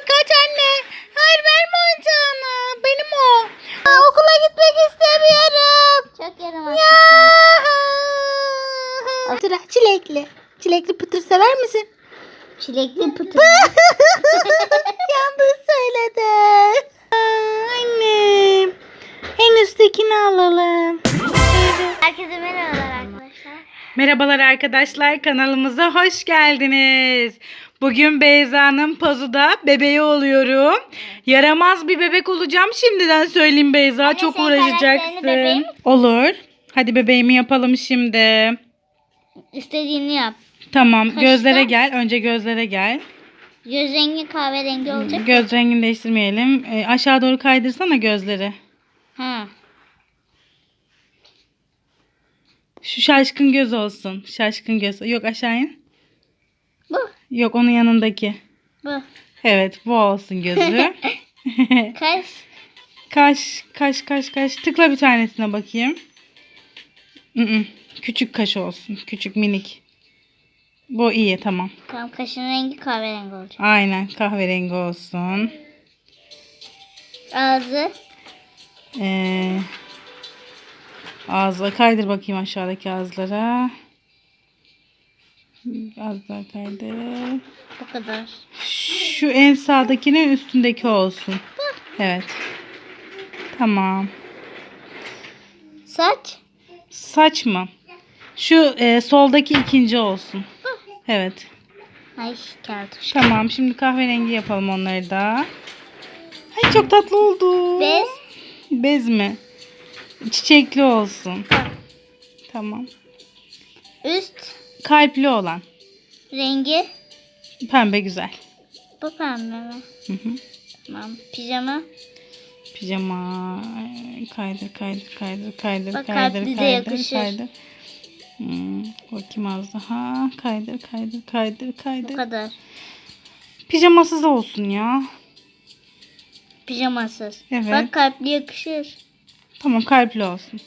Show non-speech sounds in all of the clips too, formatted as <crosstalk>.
çocuk kaç anne. Hayır verme oyuncağını. Benim o. Aa, okula gitmek istemiyorum. Çok yaramaz. Ya. Sıra çilekli. Çilekli pıtır sever misin? Çilekli pıtır. <laughs> Merhabalar arkadaşlar kanalımıza hoş geldiniz. Bugün Beyza'nın pozuda bebeği oluyorum. Yaramaz bir bebek olacağım şimdiden söyleyeyim Beyza Anne, çok uğraşacaksın. Olur. Hadi bebeğimi yapalım şimdi. İstediğini yap. Tamam Kaşla. gözlere gel. Önce gözlere gel. Göz rengi kahverengi olacak. Göz rengini değiştirmeyelim. Ee, aşağı doğru kaydırsana gözleri. Ha. Şu şaşkın göz olsun. Şaşkın göz. Yok aşağı in. Bu. Yok onun yanındaki. Bu. Evet bu olsun gözü. <laughs> Kaş. kaş, kaş, kaş, kaş. Tıkla bir tanesine bakayım. Mm-mm. Küçük kaş olsun. Küçük minik. Bu iyi tamam. Tamam kaşın rengi kahverengi olacak. Aynen kahverengi olsun. Ağzı. Ee, ağızla kaydır bakayım aşağıdaki ağızlara. Az daha kaydır. Bu kadar. Şu en sağdakinin üstündeki olsun. Evet. Tamam. Saç. Saç mı? Şu e, soldaki ikinci olsun. Evet. Ay kağıt. Tamam. Şimdi kahverengi yapalım onları da. Ay çok tatlı oldu. Bez. Bez mi? Çiçekli olsun. Tamam. Üst. Kalpli olan. Rengi. Pembe güzel. Bu pembe mi? Hı hı. Tamam. Pijama. Pijama kaydır kaydır kaydır kaydır Bak, kaydır kalpli de kaydır yakışır. kaydır. Hmm, bakayım az daha. Kaydır kaydır kaydır Bu kaydır. kadar. Pijamasız olsun ya. Pijamasız. Evet. Bak kalpli yakışır. Tamam kalpli olsun.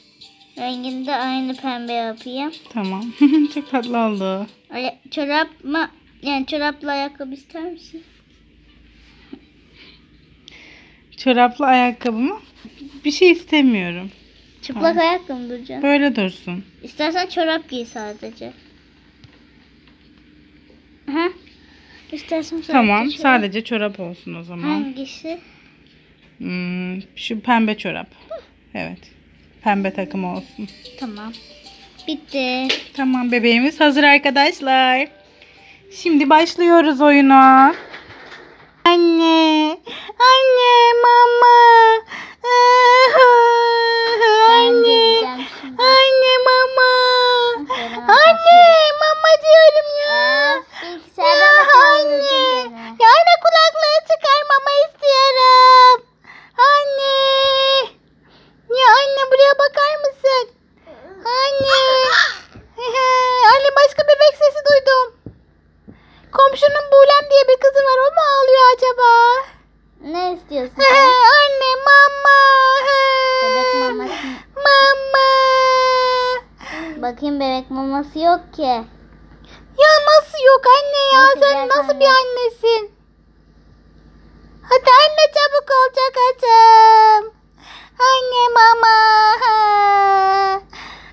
Rengini de aynı pembe yapayım. Tamam. <laughs> Çok tatlı oldu. Öyle çorap mı? Yani çorapla ayakkabı ister misin? Çoraplı ayakkabı mı? Bir şey istemiyorum. Çıplak ayakkabı mı duracaksın? Böyle dursun. İstersen çorap giy sadece. Ha? İstersen sadece Tamam. çorap. Sadece çorap olsun o zaman. Hangisi? Hmm, şu pembe çorap. Evet. Pembe takım olsun. Tamam. Bitti. Tamam bebeğimiz hazır arkadaşlar. Şimdi başlıyoruz oyuna. Anne, anne, mama. Ben Anne, geleceğim şimdi. anne, mama. Aferin, Anne, mama diyorum ya. Aa, bilgisayardan Ya bakıyorum anne, seni. ya anne kulaklığı çıkar mama istiyorum. Anne. Ya anne buraya bakar mısın? Anne. anne başka bebek sesi duydum. Komşunun Bulem diye bir kızı var. O mu ağlıyor acaba? Ne istiyorsun? sen? anne mama. Bebek maması. Mama. Bakayım bebek maması yok ki. Ya nasıl yok anne ya? Nasıl Sen nasıl sen bir annesin? Hadi anne çabuk ol çok açım. Anne mama.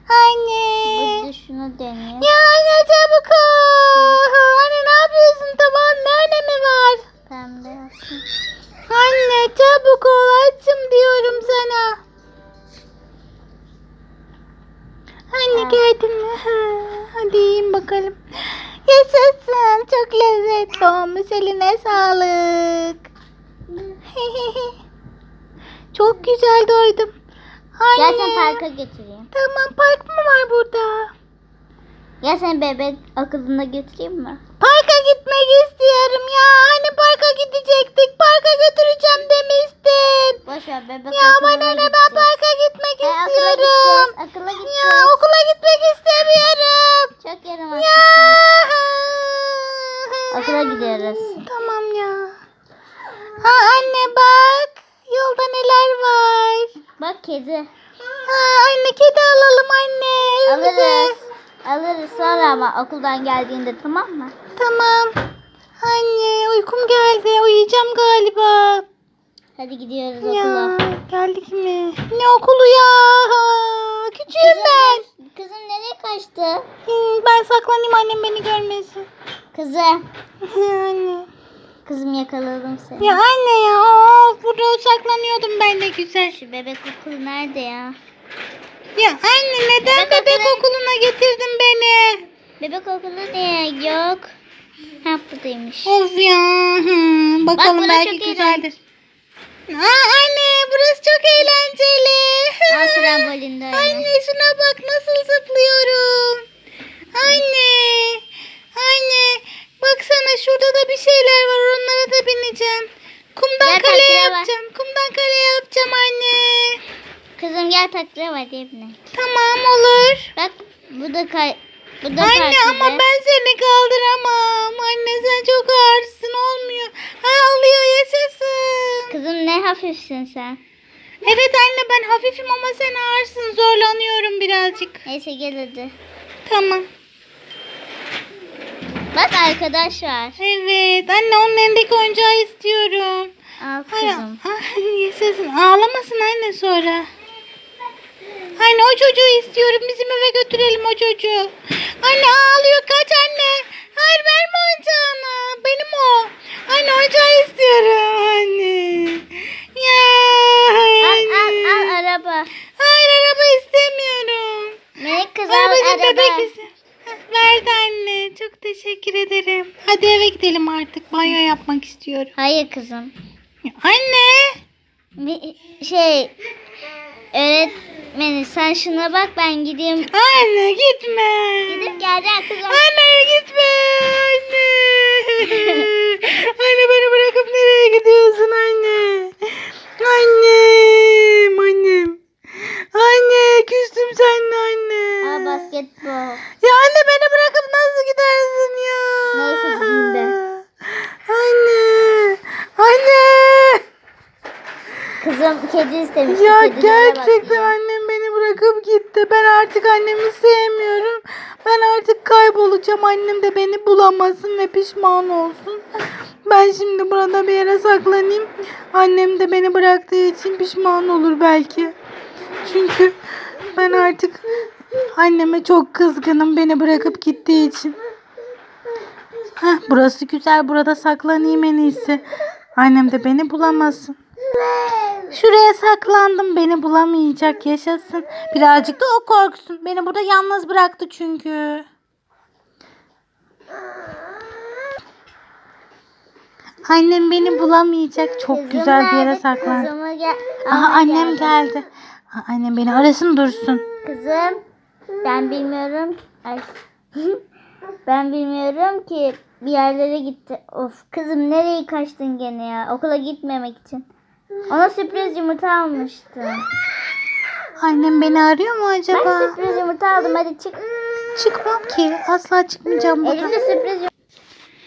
Anne. Bu şunu deniyor. Ya anne çabuk ol. Anne ne yapıyorsun? Tabağın ne önemi var? Pembe olsun. Anne çabuk ol açım diyorum sana. Anne geldin mi? Ha, Hadi yiyin bakalım. Yaşasın. Çok lezzetli olmuş. Eline sağlık. <laughs> Çok güzel doydum. Anne. Gel sen parka götüreyim. Tamam park mı var burada? Gel sen bebek akıllına götüreyim mi? Parka gitmek istiyorum ya. Hani parka gidecektik. Parka götüreceğim demiştin. Boş ver bebek Ya akıllına bana ne ben gideceğiz. parka gitmek He, akılla istiyorum. gideceğiz. Akılla Ya gideceğiz. okula gitmek istemiyorum. Çok yaramaz. Ya. Okula gidiyoruz. Tamam ya. Ha anne bak. Yolda neler var. Bak kedi. Ha anne kedi alalım anne. Evimize. Alırız. Alırız sonra ama okuldan geldiğinde tamam mı? Tamam. Anne uykum geldi. Uyuyacağım. galiba. Hadi gidiyoruz Ya okula. geldik mi? Ne okulu ya? Küçüğüm ben. Kızım nereye kaçtı? Ben saklanayım annem beni görmesin. Kızım. Anne. Kızım yakaladım seni. Ya anne ya of, burada saklanıyordum ben de güzel. Şu bebek okulu nerede ya? Ya anne neden Bebek bebek okulu- okuluna getirdin beni? Bebek okulu niye yok? Ha buradaymış. Of ya. hı, Bakalım burası belki güzeldir. Aa anne burası çok eğlenceli. Aa trambolinde öyle. Anne şuna bak nasıl zıplıyorum. Anne. Anne. Baksana şurada da bir şeyler var onlara da bineceğim. Kumdan Gel kale bak. yapacağım. Kumdan kale. Gel takla var evine. Tamam olur. Bak bu da kay bu da Anne karşıda. ama ben seni kaldıramam. Anne sen çok ağırsın olmuyor. Ha oluyor yaşasın. Kızım ne hafifsin sen. Evet anne ben hafifim ama sen ağırsın. Zorlanıyorum birazcık. Neyse gel hadi. Tamam. Bak arkadaş var. Evet anne onun elindeki oyuncağı istiyorum. Al Hayır. kızım. Ay, <laughs> yaşasın. Ağlamasın anne sonra. Anne o çocuğu istiyorum. Bizim eve götürelim o çocuğu. Anne ağlıyor. Kaç anne. Hayır verme oyuncağını. Benim o. Anne oyuncağı istiyorum. Anne. Ya. Al al anne. al araba. Hayır araba istemiyorum. Melek kız al araba. bebek istiyorum. Verdi anne. Çok teşekkür ederim. Hadi eve gidelim artık. Banyo yapmak istiyorum. Hayır kızım. Anne. Bir şey öğretmeni sen şuna bak ben gideyim. Anne gitme. Gidip geleceğim kızım. Anne gitme. Anne. anne beni bırakıp nereye gidiyorsun anne? Annem. Annem. Anne küstüm seninle anne. Aa basketbol. Ya anne beni bırakıp nasıl gidersin ya? Neyse, gideyim ben. Anne. Anne. Kızım kedi istemiş. Ya kedilere gerçekten annem beni bırakıp gitti. Ben artık annemi sevmiyorum. Ben artık kaybolacağım. Annem de beni bulamasın ve pişman olsun. Ben şimdi burada bir yere saklanayım. Annem de beni bıraktığı için pişman olur belki. Çünkü ben artık anneme çok kızgınım beni bırakıp gittiği için. Heh, burası güzel. Burada saklanayım en iyisi. Annem de beni bulamasın. Şuraya saklandım. Beni bulamayacak. Yaşasın. Birazcık da o korksun. Beni burada yalnız bıraktı çünkü. Annem beni bulamayacak. Çok Kızım güzel bir yere nerede? saklan. Kızımı gel. Aha Aha, annem geldi. geldi. Ha, annem beni arasın dursun. Kızım ben bilmiyorum. Ay. <laughs> ben bilmiyorum ki bir yerlere gitti. Of kızım nereye kaçtın gene ya? Okula gitmemek için. Ona sürpriz yumurta almıştım. Annem beni arıyor mu Ben acaba? sürpriz yumurta aldım hadi çık. Çıkmam ki. Asla çıkmayacağım buradan. Elimde sürpriz yumurta.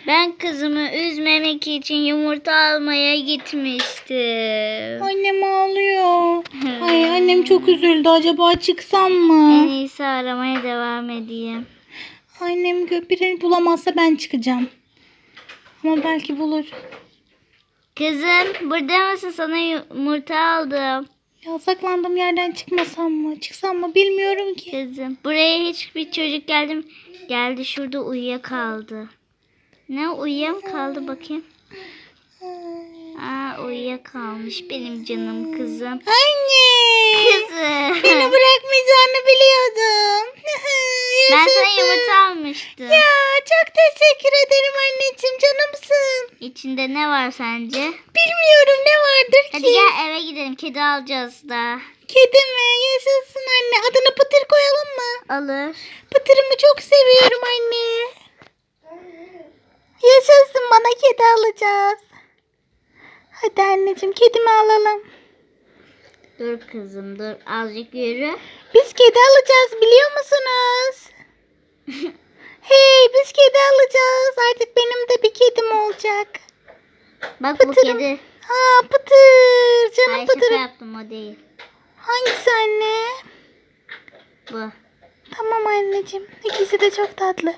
Ben kızımı üzmemek için yumurta almaya gitmiştim. Annem ağlıyor. <laughs> Ay annem çok üzüldü. Acaba çıksam mı? En iyisi aramaya devam edeyim. Annem birini bulamazsa ben çıkacağım. Ama belki bulur. Kızım burada mısın? Sana yumurta aldım. Ya saklandığım yerden çıkmasam mı? Çıksam mı bilmiyorum ki. Kızım buraya hiçbir çocuk geldim. Geldi şurada uyuyakaldı. Ne uyuyam kaldı bakayım. Aa uyuyakalmış benim canım kızım. Anne! Kızım. Beni bırakmayacağını biliyordum. <laughs> Ben sana yumurta almıştım. Ya çok teşekkür ederim anneciğim canımsın. İçinde ne var sence? Bilmiyorum ne vardır Hadi ki. gel eve gidelim. Kedi alacağız da. Kedi mi? Yaşasın anne. Adını Pıtır koyalım mı? Alır. Pıtır'ımı çok seviyorum anne. Yaşasın bana kedi alacağız. Hadi anneciğim kedimi alalım. Dur kızım dur. Azıcık yürü. Biz kedi alacağız biliyor musunuz? <laughs> hey biz kedi alacağız. Artık benim de bir kedim olacak. Bak bu Pıtırım. kedi. Aa Pıtır. Canım Ay şaka Pıtır'ım. yaptım o değil. Hangisi anne? Bu. Tamam anneciğim. İkisi de çok tatlı.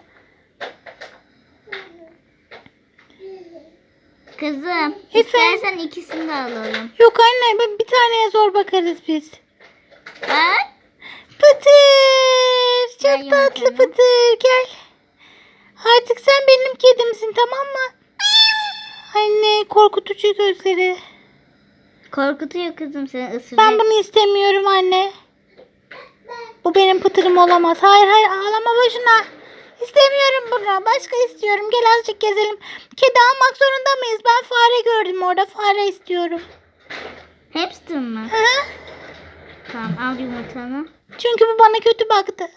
Kızım Efendim? istersen ikisini de alalım. Yok anne ben bir taneye zor bakarız biz. Bak. Pıtır. Gel Çok tatlı yumurtanı. Pıtır gel. Artık sen benim kedimsin tamam mı? Anne korkutucu gözleri. Korkutuyor kızım seni ısıracak. Ben bunu istemiyorum anne. Bu benim pıtırım olamaz. Hayır hayır ağlama boşuna. İstemiyorum bunu. Başka istiyorum. Gel azıcık gezelim. Kedi almak zorunda mıyız? Ben fare gördüm orada. Fare istiyorum. Hamster mı? Hı? Tamam al yumurtanı. Çünkü bu bana kötü baktı.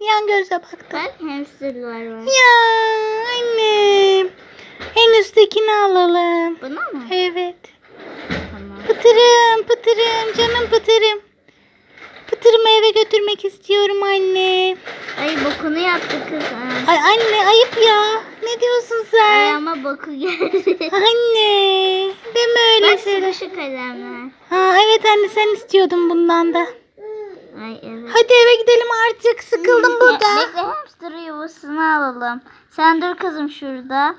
Yan göze baktı. Bak hamsterlar var. Ya annem. En üsttekini alalım. Buna mı? Evet. Tamam. Pıtırım, pıtırım, canım pıtırım. Pıtırımı eve götürmek istiyorum anne. Ay bokunu yaptı kız. Ay anne ayıp ya. Ne diyorsun Ay sen? ama boku geldi. <laughs> Anne. Deme öyle Bak şeyler. kalemler. Ha evet anne sen istiyordun bundan da. Ay evet. Hadi eve gidelim artık. Sıkıldım burada. Bekle hamster yuvasını alalım. Sen dur kızım şurada.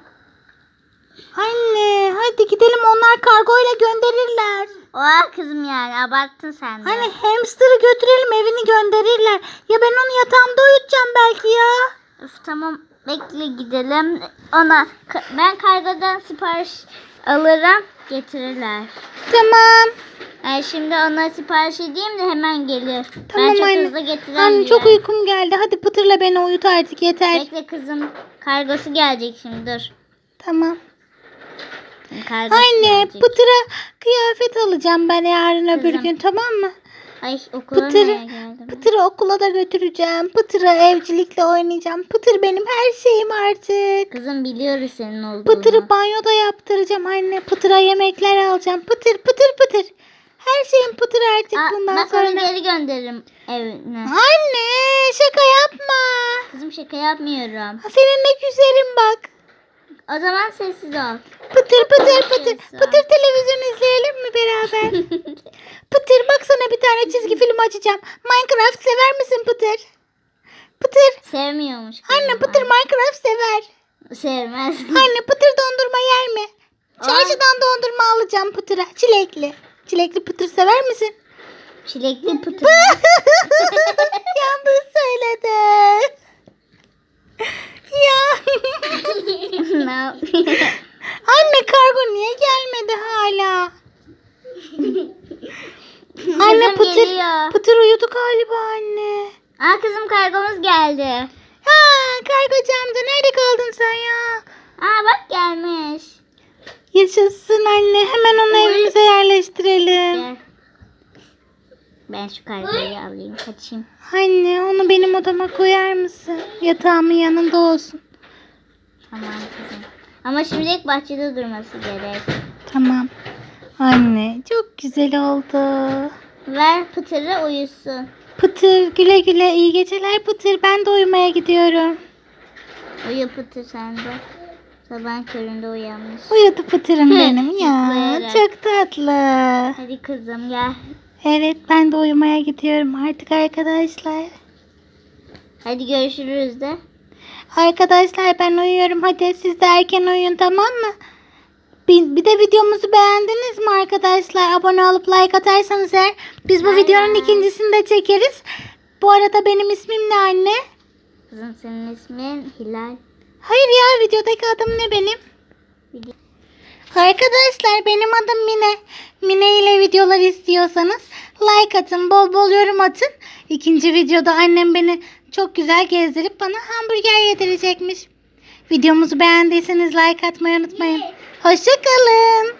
Anne hadi gidelim onlar kargoyla gönderirler. Oha kızım yani abarttın sen de. Hani hamster'ı götürelim evini gönderirler. Ya ben onu yatağımda uyutacağım belki ya. Üf, tamam bekle gidelim. Ona ben kargodan sipariş alırım getirirler. Tamam. Ay şimdi ona sipariş edeyim de hemen gelir. Tamam ben çok anne. hızlı getiren Anne çok uykum geldi. Hadi Pıtır'la beni uyut artık yeter. Bekle kızım. Kargosu gelecek şimdi dur. Tamam. Kargosu Anne gelecek. Pıtır'a kıyafet alacağım ben yarın öbür Kızım. gün tamam mı? Ay okula Pıtır'ı? Pıtır'ı okula da götüreceğim. Pıtır'a evcilikle oynayacağım. Pıtır benim her şeyim artık. Kızım biliyoruz senin olduğunu. Pıtır'ı banyoda yaptıracağım anne. Pıtır'a yemekler alacağım. Pıtır pıtır pıtır. Her şeyim Pıtır artık Aa, bundan bak sonra. onu geri gönderirim evine. Anne şaka yapma. Kızım şaka yapmıyorum. Seninle küserim bak. O zaman sessiz ol. Pıtır pıtır pıtır. Pıtır televizyon izleyelim mi beraber? <laughs> Pıtır bak sana bir tane çizgi film açacağım. Minecraft sever misin Pıtır? Pıtır. Sevmiyormuş. Anne Pıtır Minecraft sever. Sevmez. Anne Pıtır dondurma yer mi? Çarşıdan dondurma alacağım Pıtır'a. Çilekli. Çilekli Pıtır sever misin? Çilekli pıtır. <laughs> Yanlış söyledi. Ya. yapıyor? <laughs> Anne kargo niye gelmedi hala? Anne Kızım Pıtır, geliyor. Pıtır uyudu galiba anne. Aa kızım kargomuz geldi. Ha kargocu amca nerede kaldın sen ya? Aa bak gelmiş. Yaşasın anne hemen onu evimize yerleştirelim. Gel. Ben şu kargoyu alayım kaçayım. Anne onu benim odama koyar mısın? Yatağımın yanında olsun. Tamam kızım. Ama şimdilik bahçede durması gerek. Tamam. Anne çok güzel oldu. Ver pıtırı uyusun. Pıtır güle güle iyi geceler Pıtır. Ben de uyumaya gidiyorum. Uyu pıtır sen de. Sabah köründe uyanmış. Uyudu Pıtır'ım <laughs> benim ya. Çok tatlı. Hadi kızım gel. Evet ben de uyumaya gidiyorum artık arkadaşlar. Hadi görüşürüz de. Arkadaşlar ben uyuyorum. Hadi siz de erken uyuyun tamam mı? Bir, bir de videomuzu beğendiniz mi arkadaşlar? Abone olup like atarsanız eğer biz bu Aynen. videonun ikincisini de çekeriz. Bu arada benim ismim ne anne? Kızım senin ismin Hilal. Hayır ya videodaki adım ne benim? Arkadaşlar benim adım Mine. Mine ile videolar istiyorsanız like atın, bol bol yorum atın. İkinci videoda annem beni çok güzel gezdirip bana hamburger yedirecekmiş. Videomuzu beğendiyseniz like atmayı unutmayın. Hoşçakalın.